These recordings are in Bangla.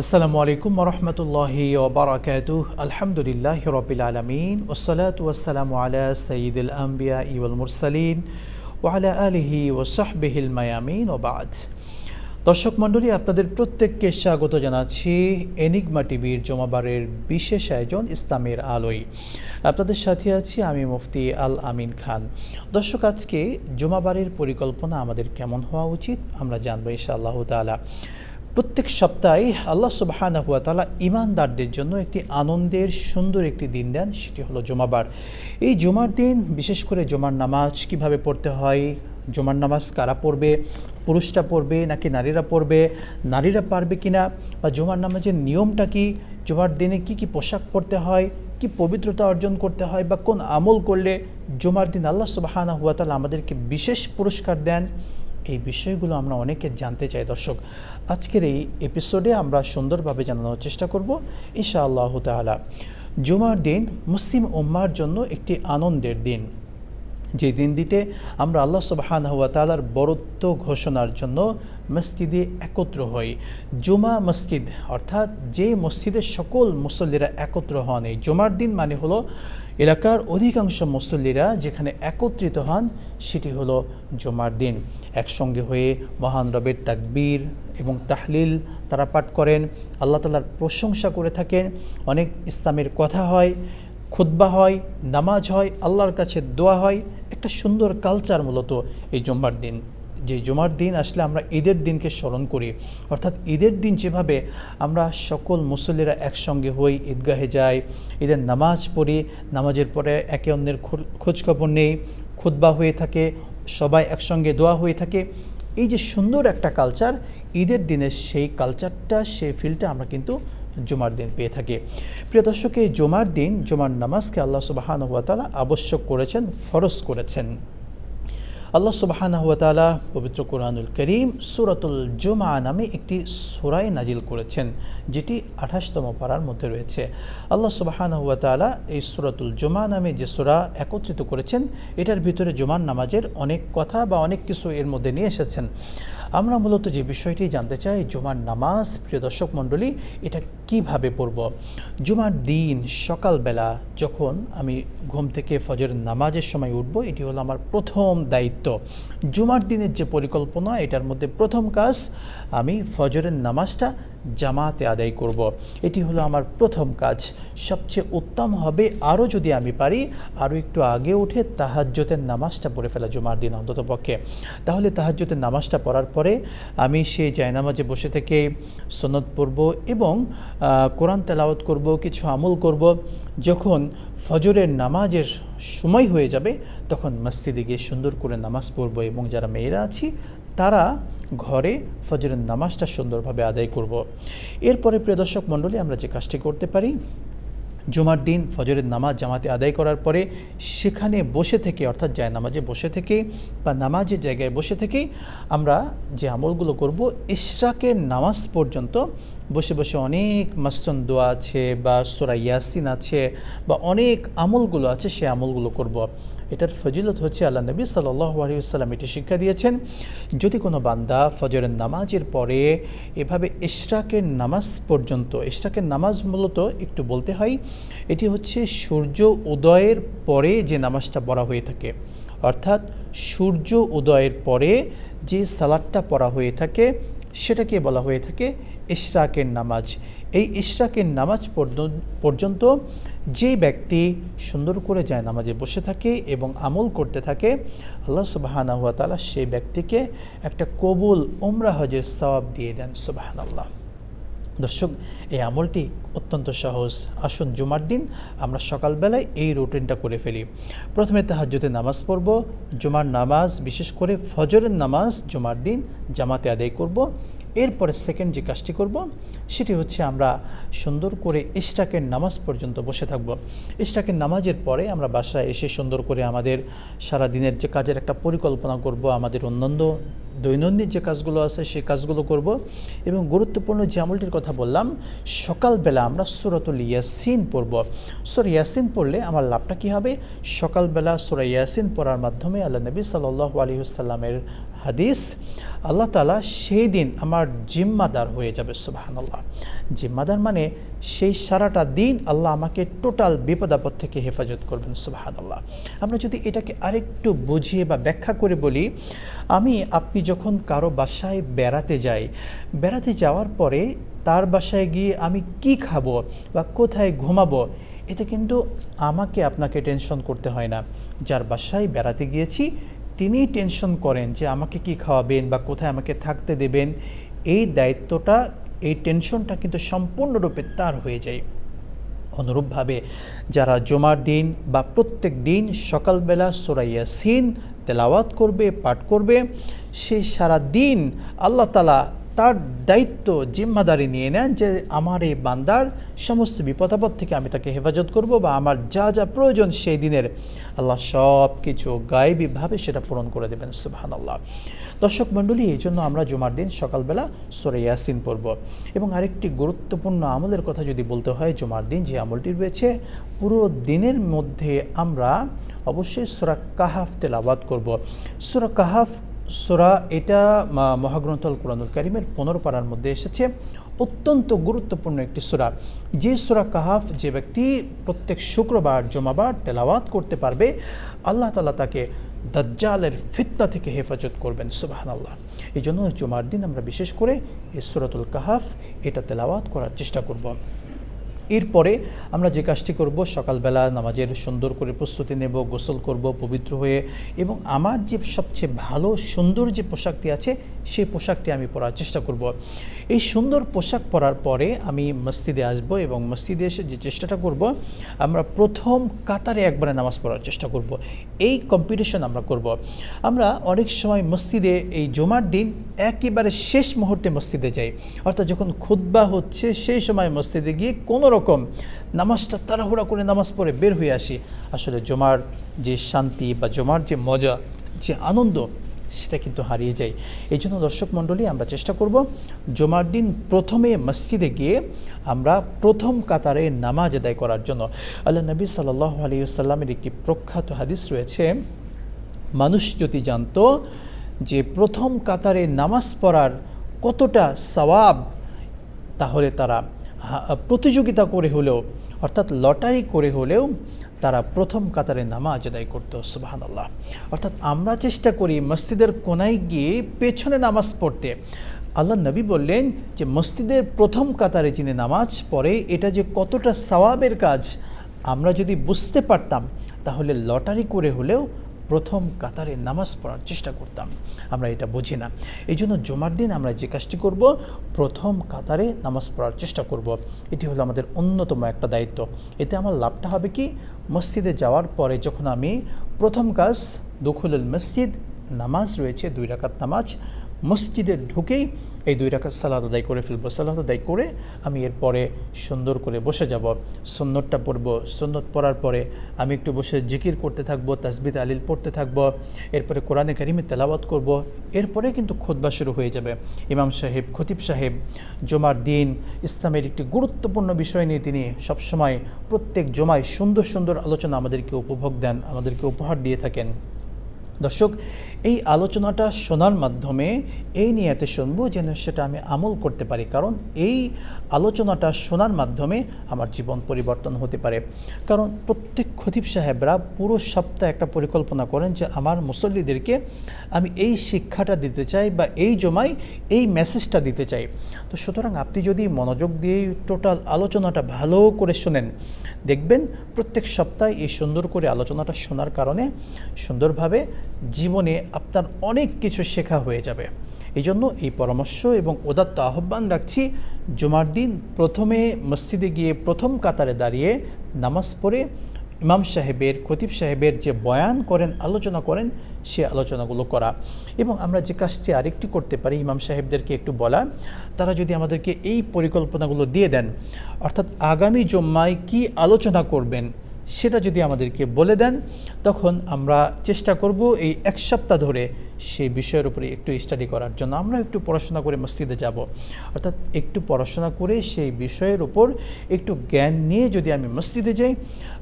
আসসালামু আলাইকুম রহমতুল্লাহি ওবরাকাতু আলহামদুলিল্লাহ রবিল আলমিন। ওসলাত ওয়াসালামু আলা সঈদুল আম্বিয়া ইউল মুরসালিন ওয়ালা আলিহি ওসাহবিহিল মায়ামিন ওবাদ দর্শক মণ্ডলী, আপনাদের প্রত্যেককে স্বাগত জানাচ্ছি এনিগমা টিভির জমাবারের বিশেষ আয়োজন ইসলামের আলোয়। আপনাদের সাথে আছি আমি মুফতি আল আমিন খান। দর্শক, আজকে জমাবারের পরিকল্পনা আমাদের কেমন হওয়া উচিত? আমরা জানব ইনশাআল্লাহ তালা প্রত্যেক সপ্তাহে আল্লাহ সুবাহানা হুয়া তালা ইমানদারদের জন্য একটি আনন্দের সুন্দর একটি দিন দেন, সেটি হলো জমাবার। এই জমার দিন, বিশেষ করে জমার নামাজ কীভাবে পড়তে হয়, জমার নামাজ কারা পড়বে, পুরুষরা পড়বে নাকি নারীরা পড়বে, নারীরা পারবে কিনা, বা জমার নামাজের নিয়মটা কি, জমার দিনে কি কি পোশাক পরতে হয়, কি পবিত্রতা অর্জন করতে হয়, বা কোন আমল করলে জমার দিন আল্লাহ সুবাহানা হুয়া তালা আমাদেরকে বিশেষ পুরস্কার দেন এই বিষয়গুলো আমরা অনেকে জানতে চাই, দর্শক। আজকের এই এপিসোডে আমরা সুন্দরভাবে জানানোর চেষ্টা করব ইশা আল্লাহ তালা জুমার দিন মুসলিম উম্মার জন্য একটি আনন্দের দিন। যে দিনটিতে আমরা আল্লাহ সুবাহান হুয়া তালার বরত্ব ঘোষণার জন্য মসজিদে একত্র হই। জুমা মসজিদ, অর্থাৎ যে মসজিদে সকল মুসল্লিরা একত্র হন, এই জুমার দিন মানে হলো এলাকার অধিকাংশ মুসল্লিরা যেখানে একত্রিত হন, সেটি হলো জুমার দিন। একসঙ্গে হয়ে মহান রবের তাকবীর এবং তাহলিল তারা পাঠ করেন। আল্লাহ তালার প্রশংসা করে থাকেন। অনেক ইসলামের কথা হয় খুদ্া হয়, নামাজ হয়, আল্লাহর কাছে দোয়া হয় একটা সুন্দর কালচার মূলত এই জুম্মার দিন। যে জুমার দিন আসলে আমরা ঈদের দিনকে স্মরণ করি। অর্থাৎ ঈদের দিন যেভাবে আমরা সকল মুসল্লিরা একসঙ্গে হই, ঈদগাহে যাই, ঈদের নামাজ পড়ি, নামাজের পরে একে অন্যের খোঁজখবর নেই খুদ্া হয়ে থাকে, সবাই একসঙ্গে দোয়া হয়ে থাকে। এই যে সুন্দর একটা কালচার ঈদের দিনের সেই কালচারটা সেই ফিলটা আমরা কিন্তু জুমার দিন পেয়ে থাকি। প্রিয় দর্শক, এই জুমার দিন, জুমার নামাজকে আল্লাহ সুবাহান তালা আবশ্যক করেছেন, ফরজ করেছেন। আল্লাহ সুবাহানা হুয়াতালা পবিত্র কোরআনুল করিম সুরতুল জুমা নামে একটি সুরাই নাজিল করেছেন, যেটি আঠাশতম পাড়ার মধ্যে রয়েছে। আল্লাহ সুবাহানা হুয়াতালা এই সুরতুল জুমা নামে যে সুরা একত্রিত করেছেন, এটার ভিতরে জুমার নামাজের অনেক কথা বা অনেক কিছু এর মধ্যে নিয়ে এসেছেন। আমরা মূলত যে বিষয়টি জানতে চাই, জুমার নামাজ, প্রিয় দর্শক মণ্ডলী, এটা কীভাবে পড়ব? জুমার দিন সকালবেলা যখন আমি ঘুম থেকে ফজর নামাজের সময় উঠব, এটি হলো আমার প্রথম দায়িত্ব। জুমার দিনের যে পরিকল্পনা এটার মধ্যে প্রথম কাজ আমি ফজরের নামাজটা জামাতে আদায় করব। এটি হলো আমার প্রথম কাজ। সবচেয়ে উত্তম হবে আরও যদি আমি পারি, আরও একটু আগে উঠে তাহাজ্যতের নামাজটা পড়ে ফেলা জুমার দিন অন্তত পক্ষে। তাহলে তাহাজ্যতের নামাজটা পড়ার পরে আমি সেই জায়নামাজে বসে থেকে সনদ পড়ব এবং কোরআন তেলাওয়াত করব, কিছু আমল করব। যখন ফজরের নামাজের সময় হয়ে যাবে, তখন মসজিদে গিয়ে সুন্দর করে নামাজ পড়ব এবং যারা মেয়েরা আছি, তারা ঘরে ফজরের নামাজটা সুন্দরভাবে আদায় করব। এরপরে প্রিয় দর্শক মণ্ডলী, আমরা যে কাজটি করতে পারি, জুমার দিন ফজরের নামাজ জামাতে আদায় করার পরে সেখানে বসে থেকে, অর্থাৎ যায় নামাজে বসে থেকে বা নামাজের জায়গায় বসে থেকেই আমরা যে আমলগুলো করব, ইশরাকের নামাজ পর্যন্ত বসে বসে অনেক মাসন দোয়া আছে বা সোরা ইয়াসিন আছে বা অনেক আমলগুলো আছে, সে আমলগুলো করব। এটার ফজিলত হচ্ছে আল্লাহ নবী সাল্লাম এটি শিক্ষা দিয়েছেন, যদি কোনো বান্দা ফজরের নামাজের পরে এভাবে ইশরাকের নামাজ পর্যন্ত, ইশরাকের নামাজ মূলত একটু বলতে হয়, এটি হচ্ছে সূর্য উদয়ের পরে যে নামাজটা পড়া হয়ে থাকে। অর্থাৎ সূর্য উদয়ের পরে যে সালাদটা পড়া হয়ে থাকে, সেটাকে বলা হয়ে থাকে ইশরাকের নামাজ। এই ইশরাকের নামাজ পর্যন্ত যে ব্যক্তি সুন্দর করে যায় নামাজে বসে থাকে এবং আমল করতে থাকে, আল্লাহ সুবাহানা হুয়া তালা সেই ব্যক্তিকে একটা কবুল ওমরা হজের সবাব দিয়ে দেন সুবাহান আল্লাহ দর্শক, এই আমলটি অত্যন্ত সহজ। আসুন জুমার দিন আমরা সকালবেলায় এই রুটিনটা করে ফেলি। প্রথমে তাহাজ্যতে নামাজ পড়ব, জুমার নামাজ, বিশেষ করে ফজরের নামাজ জুমার দিন জামাতে আদায় করব। এরপরে সেকেন্ড যে কাজটি করব, সেটি হচ্ছে আমরা সুন্দর করে ইস্টাকের নামাজ পর্যন্ত বসে থাকব। ইস্টাকের নামাজের পরে আমরা বাসায় এসে সুন্দর করে আমাদের সারা দিনের যে কাজের একটা পরিকল্পনা করব, আমাদের অন্যান্য দৈনন্দিন যে কাজগুলো আছে, সেই কাজগুলো করব। এবং গুরুত্বপূর্ণ যে আমলটির কথা বললাম, সকালবেলা আমরা সুরতুল ইয়াসিন পড়ব। সুর ইয়াসিন পড়লে আমার লাভটা কী হবে? সকালবেলা সুরা ইয়াসিন পড়ার মাধ্যমে আল্লাহ নবী সাল্লাহ আলহিহসাল্লামের হাদিস, আল্লাহ তালা সেই দিন আমার জিম্মাদার হয়ে যাবে, সুবাহানাল্লাহ। জিম্মাদার মানে সেই সারাটা দিন আল্লাহ আমাকে টোটাল বিপদ আপদ থেকে হেফাজত করবেন, সুবাহানাল্লাহ। আমরা যদি এটাকে আরেকটু বুঝিয়ে বা ব্যাখ্যা করে বলি, আমি, আপনি যখন কারও বাসায় বেড়াতে যাই, বেড়াতে যাওয়ার পরে তার বাসায় গিয়ে আমি কি খাব বা কোথায় ঘুমাবো, এতে কিন্তু আমাকে আপনাকে টেনশন করতে হয় না। যার বাসায় বেড়াতে গিয়েছি, তিনি টেনশন করেন যে আমাকে কি খাওয়াবেন বা কোথায় আমাকে থাকতে দেবেন। এই দায়িত্বটা, এই টেনশনটা কিন্তু সম্পূর্ণরূপে তার হয়ে যায়। অনুরূপভাবে যারা জমার দিন বা প্রত্যেক দিন সকালবেলা সোরাইয়া সিন তেলাওয়াত করবে, পাঠ করবে, সে সারা দিন আল্লাহ তালা তার দায়িত্ব জিম্মাদারি নিয়ে নেন যে আমার এই বান্দার সমস্ত বিপদাপদ থেকে আমি তাকে হেফাজত করব বা আমার যা যা প্রয়োজন সেই দিনের আল্লাহ সব কিছু গায়েবীভাবে সেটা পূরণ করে দেবেন সুবাহান আল্লাহ দর্শক মণ্ডলী, এই জন্য আমরা জুমার দিন সকালবেলা সরে ইয়াসিন পড়ব। এবং আরেকটি গুরুত্বপূর্ণ আমলের কথা যদি বলতে হয়, জুমার দিন যে আমলটি রয়েছে, পুরো দিনের মধ্যে আমরা অবশ্যই সোরা কাহাফ তেলাবাদ করব। সোরা কাহাফ সোরা, এটা মহাগ্রন্থ আল কোরআনুল করিমের পনেরো পাড়ার মধ্যে এসেছে। অত্যন্ত গুরুত্বপূর্ণ একটি সোরা। যে সোরা কাহাফ, যে ব্যক্তি প্রত্যেক শুক্রবার, জমাবার তেলাওয়াত করতে পারবে, আল্লাহ তালা তাকে দাজ্জালের ফিতনা থেকে হেফাজত করবেন সুবাহান আল্লাহ এই জন্য জুমার দিন আমরা বিশেষ করে এই সুরাতুল কাহাফ, এটা তেলাওয়াত করার চেষ্টা করব। এরপরে আমরা যে কাজটি করব, সকালবেলা নামাজের সুন্দর করে প্রস্তুতি নেব, গোসল করব, পবিত্র হয়ে এবং আমার যে সবচেয়ে ভালো, সুন্দর যে পোশাকটি আছে, সেই পোশাকটি আমি পরার চেষ্টা করব। এই সুন্দর পোশাক পরার পরে আমি মসজিদে আসব এবং মসজিদে এসে যে চেষ্টাটা করব, আমরা প্রথম কাতারে একবারে নামাজ পড়ার চেষ্টা করব। এই কম্পিটিশন আমরা করব। আমরা অনেক সময় মসজিদে এই জমার দিন একেবারে শেষ মুহূর্তে মসজিদে যাই। অর্থাৎ যখন খুদ্া হচ্ছে, সেই সময় মসজিদে গিয়ে কোনো রকম। নামাজটা তাড়াহুড়া করে নামাজ পড়ে বের হয়ে আসি। আসলে জমার যে শান্তি বা জমার যে মজা, যে আনন্দ, সেটা কিন্তু হারিয়ে যায়। এই জন্য দর্শক মণ্ডলী, আমরা চেষ্টা করব জমার দিন প্রথমে মসজিদে গিয়ে আমরা প্রথম কাতারে নামাজ আদায় করার জন্য। আল্লাহ নবী সাল্লাহ আলিয়াল্লামের একটি প্রখ্যাত হাদিস রয়েছে, মানুষ যদি জানতো যে প্রথম কাতারে নামাজ পড়ার কতটা সওয়াব, তাহলে তারা প্রতিযোগিতা করে হলেও, অর্থাৎ লটারি করে হলেও তারা প্রথম কাতারে নামাজ আদায় করতো সুবাহান আল্লাহ অর্থাৎ আমরা চেষ্টা করি মসজিদের কোনায় গিয়ে পেছনে নামাজ পড়তে। আল্লাহ নবী বললেন যে, মসজিদের প্রথম কাতারে যিনি নামাজ পড়ে, এটা যে কতটা সওয়াবের কাজ, আমরা যদি বুঝতে পারতাম, তাহলে লটারি করে হলেও প্রথম কাতারে নামাজ পড়ার চেষ্টা করতাম। আমরা এটা বুঝি না। এই জন্য জমার দিন আমরা যে কাজটি করব, প্রথম কাতারে নামাজ পড়ার চেষ্টা করব। এটি হলো আমাদের অন্যতম একটা দায়িত্ব। এতে আমার লাভটা হবে কি? মসজিদে যাওয়ার পরে যখন আমি প্রথম কাজ, দখলুল মসজিদ, নামাজ রয়েছে, দুই রাকাত নামাজ, মসজিদে ঢুকেই এই দুই রাখাত সালাদ আদায় করে ফেলব। সালাদ আদায় করে আমি এরপরে সুন্দর করে বসে যাব। সন্ন্যতটা পড়ব। সন্ন্যত পড়ার পরে আমি একটু বসে জিকির করতে থাকব তাসবিদ আলিল পড়তে থাকব, এরপরে কোরআনে কারিমে তেলাওয়াত করব। এরপরে কিন্তু খোদবা শুরু হয়ে যাবে। ইমাম সাহেব, খতিব সাহেব, জমার দিন ইসলামের একটি গুরুত্বপূর্ণ বিষয় নিয়ে তিনি সবসময় প্রত্যেক জমায় সুন্দর সুন্দর আলোচনা আমাদেরকে উপভোগ দেন, আমাদেরকে উপহার দিয়ে থাকেন। দর্শক, এই আলোচনাটা শোনার মাধ্যমে এই নিয়েতে শুনব যেন সেটা আমি আমল করতে পারি। কারণ এই আলোচনাটা শোনার মাধ্যমে আমার জীবন পরিবর্তন হতে পারে। কারণ প্রত্যেক খতিব সাহেবরা পুরো সপ্তাহে একটা পরিকল্পনা করেন যে আমার মুসল্লিদেরকে আমি এই শিক্ষাটা দিতে চাই বা এই জমায় এই মেসেজটা দিতে চাই। তো সুতরাং আপনি যদি মনোযোগ দিয়ে টোটাল আলোচনাটা ভালো করে শোনেন, দেখবেন প্রত্যেক সপ্তাহে এই সুন্দর করে আলোচনাটা শোনার কারণে সুন্দরভাবে জীবনে আপনার অনেক কিছু শেখা হয়ে যাবে। এই জন্য এই পরামর্শ এবং উদাত্ত আহ্বান রাখছি, জুমার দিন প্রথমে মসজিদে গিয়ে প্রথম কাতারে দাঁড়িয়ে নামাজ পড়ে ইমাম সাহেবের, খতিব সাহেবের যে বয়ান করেন, আলোচনা করেন, সে আলোচনাগুলো করা। এবং আমরা যে কাজটি আরেকটি করতে পারি, ইমাম সাহেবদেরকে একটু বলা, তারা যদি আমাদেরকে এই পরিকল্পনাগুলো দিয়ে দেন, অর্থাৎ আগামী জম্মায় কি আলোচনা করবেন সেটা যদি আমাদেরকে বলে দেন, তখন আমরা চেষ্টা করব এই এক সপ্তাহ ধরে সেই বিষয়ের উপরে একটু স্টাডি করার জন্য। আমরা একটু পড়াশোনা করে মসজিদে যাব। অর্থাৎ একটু পড়াশোনা করে সেই বিষয়ের উপর একটু জ্ঞান নিয়ে যদি আমি মসজিদে যাই,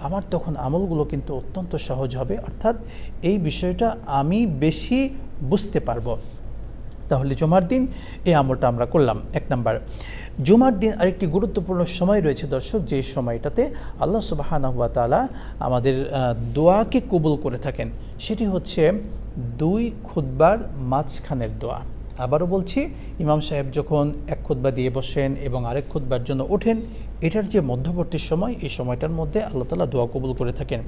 আমার তখন আমলগুলো কিন্তু অত্যন্ত সহজ হবে। অর্থাৎ এই বিষয়টা আমি বেশি বুঝতে পারব। তাহলে জুমার দিন, এই আমলটা আমরা করলাম। এক নাম্বার, জুমার দিন আরেকটি গুরুত্বপূর্ণ সময় রয়েছে দর্শক, যে সময়টাতে আল্লাহ সুবাহানহুয়া তালা আমাদের দোয়াকে কবুল করে থাকেন। সেটি হচ্ছে দুই খুদ্বার মাঝখানের দোয়া। আবারও বলছি, ইমাম সাহেব যখন এক খুদ্া দিয়ে বসেন এবং আরেক খুদ্বার জন্য ওঠেন এটার যে মধ্যবর্তী সময়, এই সময়টার মধ্যে আল্লাহ তালা দোয়া কবুল করে থাকেন।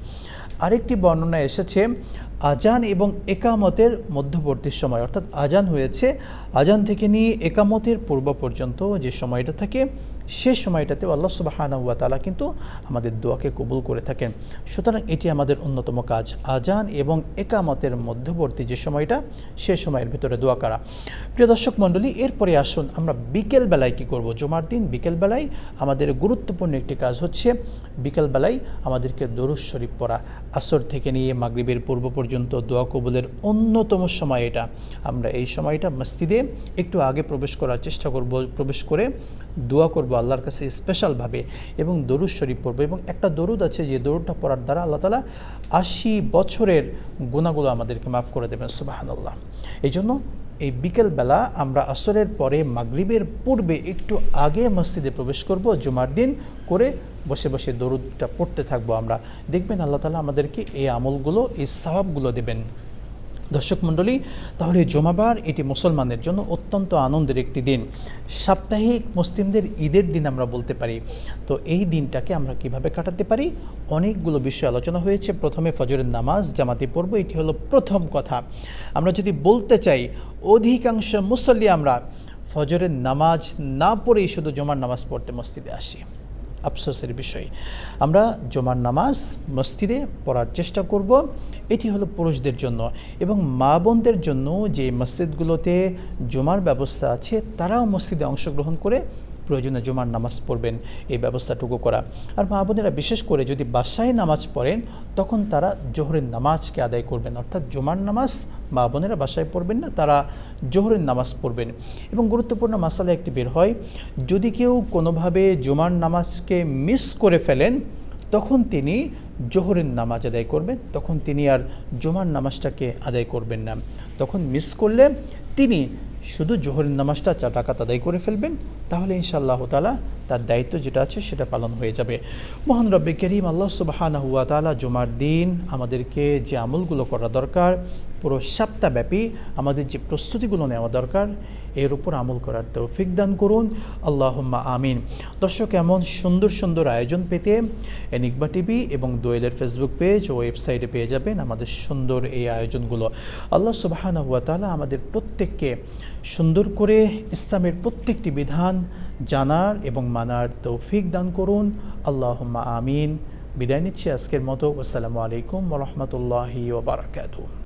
আরেকটি বর্ণনা এসেছে, আজান এবং একামতের মধ্যবর্তী সময়। অর্থাৎ আজান হয়েছে, আজান থেকে নিয়ে একামতের পূর্ব পর্যন্ত যে সময়টা থাকে সে সময়টাতে আল্লাহ সুবাহানা হুয়া তালা কিন্তু আমাদের দোয়াকে কবুল করে থাকেন। সুতরাং এটি আমাদের অন্যতম কাজ। আজান এবং একামতের মধ্যবর্তী যে সময়টা, সে সময়ের ভিতরে দোয়া করা। প্রিয় দর্শক মণ্ডলী, এরপরে আসুন আমরা বিকেলবেলায় কী করব? জমার দিন বিকেলবেলায় আমাদের গুরুত্বপূর্ণ একটি কাজ হচ্ছে বিকেলবেলায় আমাদেরকে দরুদ শরীফ পড়া। আসর থেকে নিয়ে মাগরিবের পূর্ব পর্যন্ত দোয়া কবুলের অন্যতম সময় এটা। আমরা এই সময়টা মসজিদে একটু আগে প্রবেশ করার চেষ্টা করব, প্রবেশ করে দোয়া করব আল্লাহর কাছে স্পেশালভাবে এবং দরুদ শরীফ পড়ব এবং একটা দরুদ আছে যে দরুদটা পড়ার দ্বারা আল্লাহ তালা আশি বছরের গুণাগুলো আমাদেরকে মাফ করে দেবেন সুবাহান্লাহ এই জন্য এই বিকেলবেলা আমরা আসরের পরে মাগরিবের পূর্বে একটু আগে মসজিদে প্রবেশ করব, জুমার দিন করে বসে বসে দরুদটা পড়তে থাকব আমরা। দেখবেন আল্লাহ তালা আমাদেরকে এই আমলগুলো, এই সওয়াবগুলো দেবেন। দর্শক মণ্ডলী, তাহলে জমাবার এটি মুসলমানের জন্য অত্যন্ত আনন্দের একটি দিন। সাপ্তাহিক মুসলিমদের ঈদের দিন আমরা বলতে পারি। তো এই দিনটাকে আমরা কীভাবে কাটাতে পারি? অনেকগুলো বিষয় আলোচনা হয়েছে। প্রথমে ফজরের নামাজ, জামাতে পড়ব, এটি হলো প্রথম কথা। আমরা যদি বলতে চাই, অধিকাংশ মুসল্লি আমরা ফজরের নামাজ না পড়েই শুধু জমার নামাজ পড়তে মসজিদে আসি। আফসোসের বিষয়। আমরা জমার নামাজ মসজিদে পড়ার চেষ্টা করব। এটি হলো পুরুষদের জন্য এবং মা বোনদের জন্য যে মসজিদগুলোতে জমার ব্যবস্থা আছে, তারাও মসজিদে অংশগ্রহণ করে প্রয়োজনে জমার নামাজ পড়বেন, এই ব্যবস্থাটুকু করা। আর মা বোনেরা, বিশেষ করে যদি বাসায় নামাজ পড়েন, তখন তারা জোহরের নামাজকে আদায় করবেন। অর্থাৎ জমার নামাজ মা বোনেরা বাসায় পড়বেন না, তারা জোহরের নামাজ পড়বেন। এবং গুরুত্বপূর্ণ মাসালা একটি বের হয়, যদি কেউ কোনোভাবে জুমার নামাজকে মিস করে ফেলেন, তখন তিনি জোহরের নামাজ আদায় করবেন, তখন তিনি আর জুমার নামাজটাকে আদায় করবেন না। তখন মিস করলে তিনি শুধু জোহরের নামাজটা চার টাকা আদায় করে ফেলবেন, তাহলে ইনশাআল্লাহ তালা তার দায়িত্ব যেটা আছে সেটা পালন হয়ে যাবে। মহান রব্বে করিম, আল্লাহ সুবাহানা হুয়া তালা জুমার দিন আমাদেরকে যে আমলগুলো করা দরকার, পুরো সপ্তাহব্যাপী আমাদের যে প্রস্তুতিগুলো নেওয়া দরকার এর উপর আমল করার তৌফিক দান করুন। আল্লাহম্মা আমিন। দর্শক, এমন সুন্দর সুন্দর আয়োজন পেতে এনিকবা টিভি এবং দোয়েলের ফেসবুক পেজ ও ওয়েবসাইটে পেয়ে যাবেন আমাদের সুন্দর এই আয়োজনগুলো। আল্লাহ সুবাহানা তালা আমাদের প্রত্যেককে সুন্দর করে ইসলামের প্রত্যেকটি বিধান জানার এবং মানার তৌফিক দান করুন। আল্লাহম্মা আমিন। বিদায় নিচ্ছি আজকের মতো। আসসালামু আলাইকুম রহমতুল্লাহি ওবরাকাতু